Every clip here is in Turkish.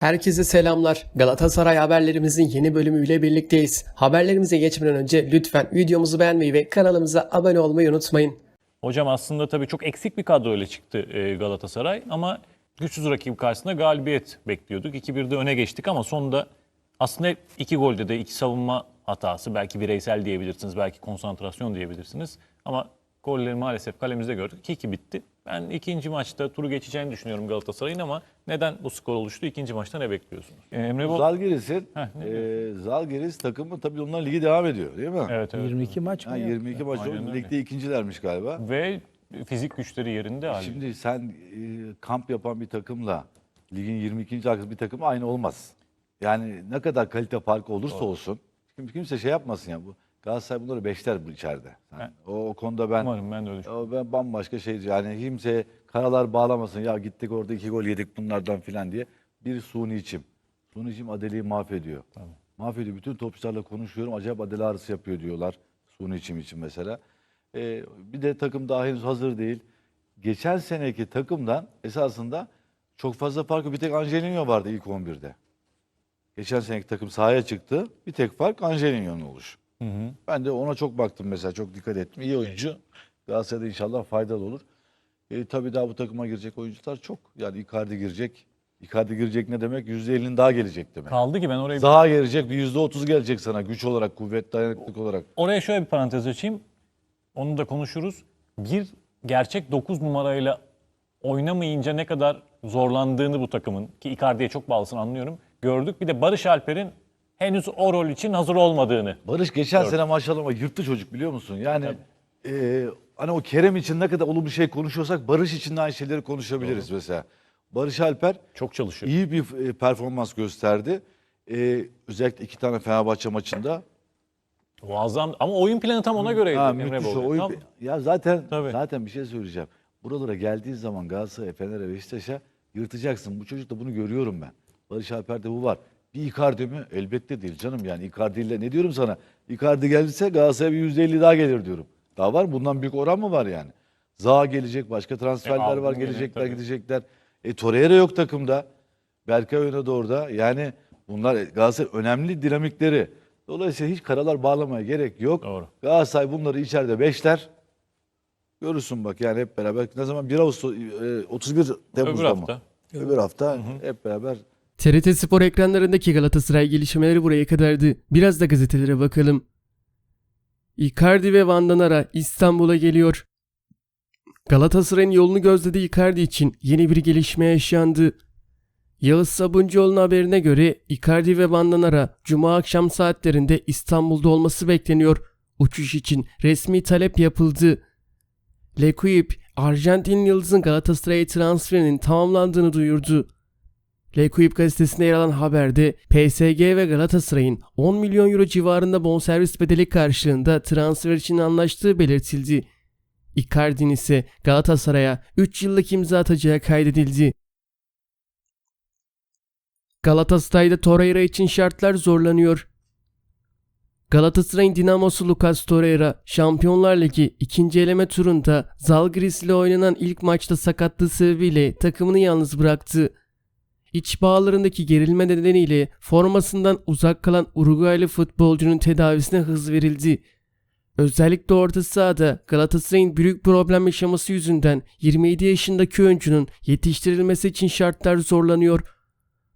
Herkese selamlar. Galatasaray haberlerimizin yeni bölümüyle birlikteyiz. Haberlerimize geçmeden önce lütfen videomuzu beğenmeyi ve kanalımıza abone olmayı unutmayın. Hocam aslında tabii çok eksik bir kadroyla çıktı e, Galatasaray ama güçsüz rakip karşısında galibiyet bekliyorduk. 2-1'de öne geçtik ama sonunda aslında iki golde de iki savunma hatası belki bireysel diyebilirsiniz, belki konsantrasyon diyebilirsiniz. Ama golleri maalesef kalemizde gördük. 2-2 bitti. Ben ikinci maçta turu geçeceğini düşünüyorum Galatasaray'ın ama neden bu skor oluştu? İkinci maçta ne bekliyorsunuz? E, Emre Bol... Zalgiris'in Heh, e, Zalgiris takımı tabii onlar ligi devam ediyor değil mi? Evet, evet. 22 maç mı? Ha, ya? 22 maç oldu. Ligde ikincilermiş galiba. Ve fizik güçleri yerinde hali. Şimdi sen e, kamp yapan bir takımla ligin 22. hakkı bir takım aynı olmaz. Yani ne kadar kalite farkı olursa olsun. Kim, kimse şey yapmasın ya bu. Galatasaray bunları beşler bu içeride. Yani o, o konuda ben Umarım ben de öyle o ben bambaşka şey yani kimse karalar bağlamasın ya gittik orada iki gol yedik bunlardan filan diye. Bir suni içim. Suni içim Adeli'yi mahvediyor. Mahvediyor. Bütün topçularla konuşuyorum. Acayip Adeli ağrısı yapıyor diyorlar. Suni içim için mesela. Ee, bir de takım daha henüz hazır değil. Geçen seneki takımdan esasında çok fazla farkı bir tek Angelino vardı ilk 11'de. Geçen seneki takım sahaya çıktı. Bir tek fark Angelino'nun oluşu. Ben de ona çok baktım mesela. Çok dikkat ettim. İyi oyuncu. Galatasaray'da inşallah faydalı olur. E, tabii daha bu takıma girecek oyuncular çok. Yani Icardi girecek. Icardi girecek ne demek? %50'nin daha gelecek demek. Kaldı ki ben oraya Daha gelecek. Bir %30 gelecek sana. Güç olarak, kuvvet, dayanıklık olarak. Oraya şöyle bir parantez açayım. Onu da konuşuruz. Bir gerçek 9 numarayla oynamayınca ne kadar zorlandığını bu takımın ki Icardi'ye çok bağlısın anlıyorum. Gördük. Bir de Barış Alper'in henüz o rol için hazır olmadığını. Barış geçen sene maşallah ama yırttı çocuk biliyor musun? Yani e, hani o Kerem için ne kadar olumlu şey konuşuyorsak Barış için de aynı şeyleri konuşabiliriz mesela. Barış Alper Çok çalışıyor. iyi bir e, performans gösterdi. E, özellikle iki tane Fenerbahçe maçında Muazzam ama oyun planı tam ona göreydi. Ha, Emre müthiş Bol. o oyun. Tam- Ya zaten Tabii. zaten bir şey söyleyeceğim. Buralara geldiği zaman Galatasaray, Fener'e, Beşiktaş'a yırtacaksın. Bu çocukta bunu görüyorum ben. Barış Alper'de bu var. Bir Icardi mi? Elbette değil canım yani. Icardi ile ne diyorum sana? Icardi gelirse Galatasaray'a bir %50 daha gelir diyorum. Daha var mı? Bundan büyük oran mı var yani? Zaha gelecek, başka transferler E, var, yine, gelecekler, tabii. gidecekler. E Torreira yok takımda. Berkay oynadı orada. Yani bunlar Galatasaray önemli dinamikleri. Dolayısıyla hiç karalar bağlamaya gerek yok. Doğru. Galatasaray bunları içeride beşler. Görürsün bak yani hep beraber. Ne zaman 1 Ağustos, e, 31 Temmuz'da Öbür mı? hafta. Öbür hafta hep beraber TRT Spor ekranlarındaki Galatasaray gelişmeleri buraya kadardı. Biraz da gazetelere bakalım. Icardi ve Van Danara İstanbul'a geliyor. Galatasaray'ın yolunu gözlediği Icardi için yeni bir gelişme yaşandı. Yağız Sabuncuoğlu'nun haberine göre Icardi ve Van Danara Cuma akşam saatlerinde İstanbul'da olması bekleniyor. Uçuş için resmi talep yapıldı. L'Equipe, Arjantin Yıldız'ın Galatasaray'a transferinin tamamlandığını duyurdu. L'Equipe gazetesinde yer alan haberde PSG ve Galatasaray'ın 10 milyon euro civarında bonservis bedeli karşılığında transfer için anlaştığı belirtildi. Icardi'nin ise Galatasaray'a 3 yıllık imza atacağı kaydedildi. Galatasaray'da Torreira için şartlar zorlanıyor. Galatasaray'ın dinamosu Lucas Torreira Şampiyonlar Ligi ikinci eleme turunda Zalgiris ile oynanan ilk maçta sakatlığı sebebiyle takımını yalnız bıraktı. İç bağlarındaki gerilme nedeniyle formasından uzak kalan Uruguaylı futbolcunun tedavisine hız verildi. Özellikle orta sahada Galatasaray'ın büyük problem yaşaması yüzünden 27 yaşındaki oyuncunun yetiştirilmesi için şartlar zorlanıyor.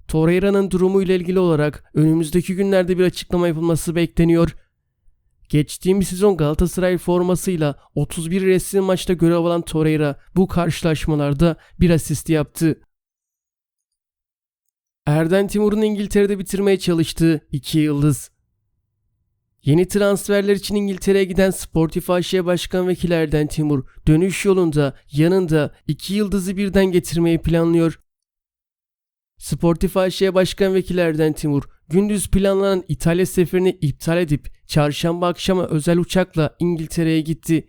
Torreira'nın durumuyla ilgili olarak önümüzdeki günlerde bir açıklama yapılması bekleniyor. Geçtiğimiz sezon Galatasaray formasıyla 31 resmi maçta görev alan Torreira bu karşılaşmalarda bir asist yaptı. Erden Timur'un İngiltere'de bitirmeye çalıştığı iki yıldız. Yeni transferler için İngiltere'ye giden Sportif AŞ Başkan Vekili Erden Timur dönüş yolunda yanında iki yıldızı birden getirmeyi planlıyor. Sportif AŞ Başkan Vekili Erden Timur gündüz planlanan İtalya seferini iptal edip çarşamba akşamı özel uçakla İngiltere'ye gitti.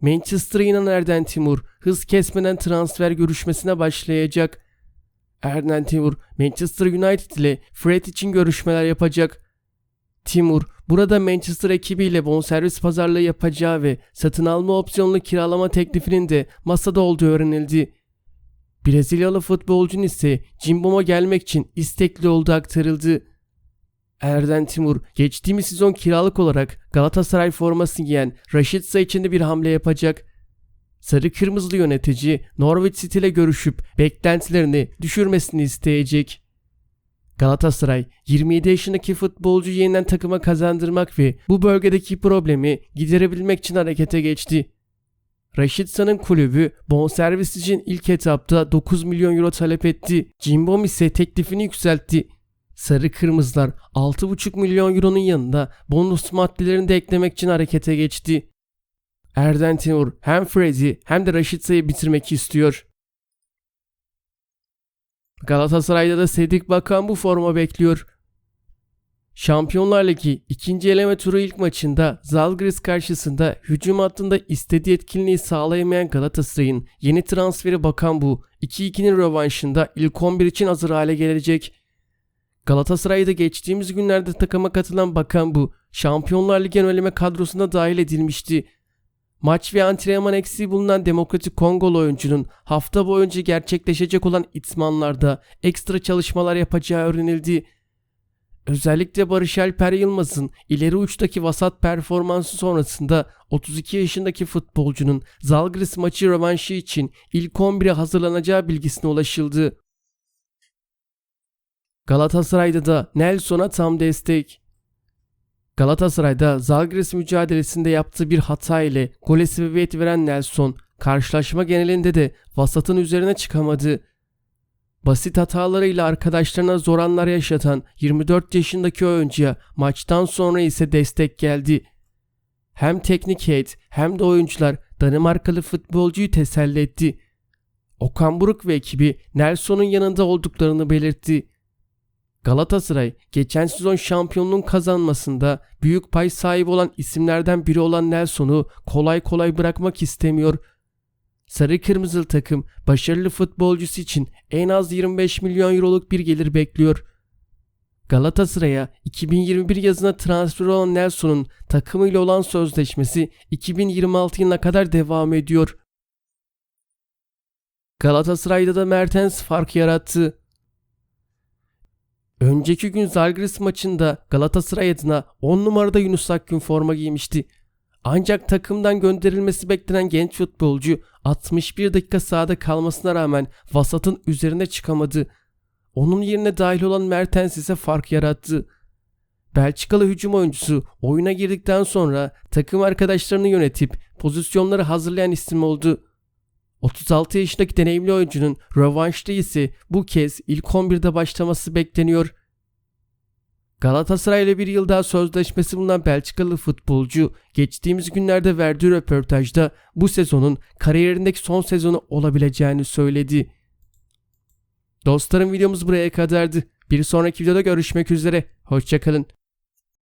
Manchester'a inen Erden Timur hız kesmeden transfer görüşmesine başlayacak. Erden Timur Manchester United ile Fred için görüşmeler yapacak. Timur burada Manchester ekibiyle bonservis pazarlığı yapacağı ve satın alma opsiyonlu kiralama teklifinin de masada olduğu öğrenildi. Brezilyalı futbolcunun ise Cimbom'a gelmek için istekli olduğu aktarıldı. Erden Timur geçtiğimiz sezon kiralık olarak Galatasaray forması giyen Raşitsa için de bir hamle yapacak. Sarı Kırmızılı yönetici Norwich City ile görüşüp beklentilerini düşürmesini isteyecek. Galatasaray 27 yaşındaki futbolcuyu yeniden takıma kazandırmak ve bu bölgedeki problemi giderebilmek için harekete geçti. Raşitsa'nın kulübü bonservis için ilk etapta 9 milyon euro talep etti. Cimbom ise teklifini yükseltti. Sarı Kırmızılar 6,5 milyon euronun yanında bonus maddelerini de eklemek için harekete geçti. Erden Timur hem Freddy hem de Raşitsa'yı bitirmek istiyor. Galatasaray'da da Sedik Bakan bu forma bekliyor. Şampiyonlar Ligi ikinci eleme turu ilk maçında Zalgiris karşısında hücum hattında istediği etkinliği sağlayamayan Galatasaray'ın yeni transferi Bakan bu 2-2'nin rövanşında ilk 11 için hazır hale gelecek. Galatasaray'da geçtiğimiz günlerde takıma katılan Bakan bu Şampiyonlar Ligi öneleme kadrosuna dahil edilmişti. Maç ve antrenman eksiği bulunan Demokratik Kongolu oyuncunun hafta boyunca gerçekleşecek olan itmanlarda ekstra çalışmalar yapacağı öğrenildi. Özellikle Barış Alper Yılmaz'ın ileri uçtaki vasat performansı sonrasında 32 yaşındaki futbolcunun Zalgiris maçı rövanşı için ilk 11'e hazırlanacağı bilgisine ulaşıldı. Galatasaray'da da Nelson'a tam destek. Galatasaray'da Zalgiris mücadelesinde yaptığı bir hata ile gole sebebiyet veren Nelson, karşılaşma genelinde de vasatın üzerine çıkamadı. Basit hatalarıyla arkadaşlarına zor anlar yaşatan 24 yaşındaki oyuncuya maçtan sonra ise destek geldi. Hem teknik heyet hem de oyuncular Danimarkalı futbolcuyu teselli etti. Okan Buruk ve ekibi Nelson'un yanında olduklarını belirtti. Galatasaray geçen sezon şampiyonluğun kazanmasında büyük pay sahibi olan isimlerden biri olan Nelson'u kolay kolay bırakmak istemiyor. Sarı Kırmızılı takım başarılı futbolcusu için en az 25 milyon euroluk bir gelir bekliyor. Galatasaray'a 2021 yazına transfer olan Nelson'un takımıyla olan sözleşmesi 2026 yılına kadar devam ediyor. Galatasaray'da da Mertens fark yarattı. Önceki gün Zalgiris maçında Galatasaray adına 10 numarada Yunus Akgün forma giymişti. Ancak takımdan gönderilmesi beklenen genç futbolcu 61 dakika sahada kalmasına rağmen vasatın üzerine çıkamadı. Onun yerine dahil olan Mertens ise fark yarattı. Belçikalı hücum oyuncusu oyuna girdikten sonra takım arkadaşlarını yönetip pozisyonları hazırlayan isim oldu. 36 yaşındaki deneyimli oyuncunun rövanşta ise bu kez ilk 11'de başlaması bekleniyor. Galatasaray ile bir yıl daha sözleşmesi bulunan Belçikalı futbolcu geçtiğimiz günlerde verdiği röportajda bu sezonun kariyerindeki son sezonu olabileceğini söyledi. Dostlarım videomuz buraya kadardı. Bir sonraki videoda görüşmek üzere. Hoşçakalın.